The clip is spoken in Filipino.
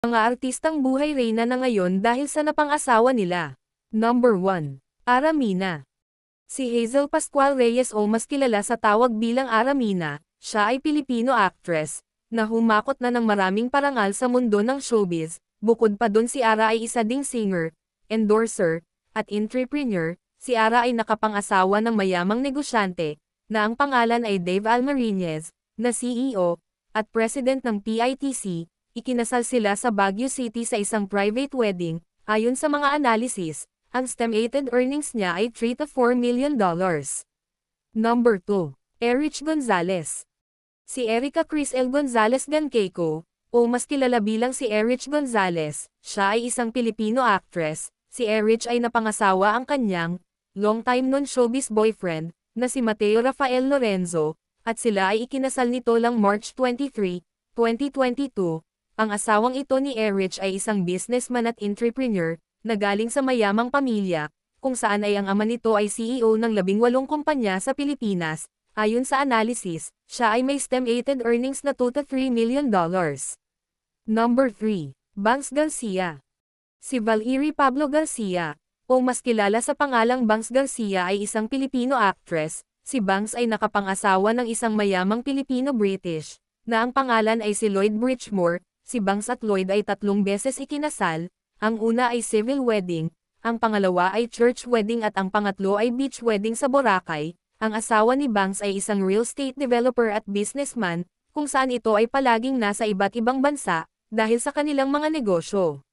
Mga artistang buhay reyna na ngayon dahil sa napang-asawa nila. Number 1. Aramina. Si Hazel Pascual Reyes o mas kilala sa tawag bilang Aramina, siya ay Pilipino actress, na humakot na ng maraming parangal sa mundo ng showbiz, bukod pa doon si Ara ay isa ding singer, endorser, at entrepreneur, si Ara ay nakapang-asawa ng mayamang negosyante, na ang pangalan ay Dave Almarinez, na CEO, at president ng PITC, ikinasal sila sa Baguio City sa isang private wedding, ayon sa mga analysis, ang estimated earnings niya ay 3 to 4 million dollars. Number 2. Erich Gonzalez. Si Erica Chris L. Gonzalez Ganqueco, o mas kilala bilang si Erich Gonzalez, siya ay isang Pilipino actress, si Erich ay napangasawa ang kanyang, long-time non-showbiz boyfriend, na si Mateo Rafael Lorenzo, at sila ay ikinasal nito lang March 23, 2022. Ang asawang ito ni Erich ay isang businessman at entrepreneur, na galing sa mayamang pamilya, kung saan ay ang ama nito ay CEO ng labing walong kumpanya sa Pilipinas, ayon sa analysis, siya ay may estimated earnings na 2 to 3 million dollars. Number 3. Banks Garcia Si Valerie Pablo Garcia, o mas kilala sa pangalang Banks Garcia ay isang Pilipino actress, si Banks ay nakapang-asawa ng isang mayamang Pilipino-British, na ang pangalan ay si Lloyd Bridgemore, si Banks at Lloyd ay tatlong beses ikinasal, ang una ay civil wedding, ang pangalawa ay church wedding at ang pangatlo ay beach wedding sa Boracay. Ang asawa ni Banks ay isang real estate developer at businessman, kung saan ito ay palaging nasa iba't ibang bansa, dahil sa kanilang mga negosyo.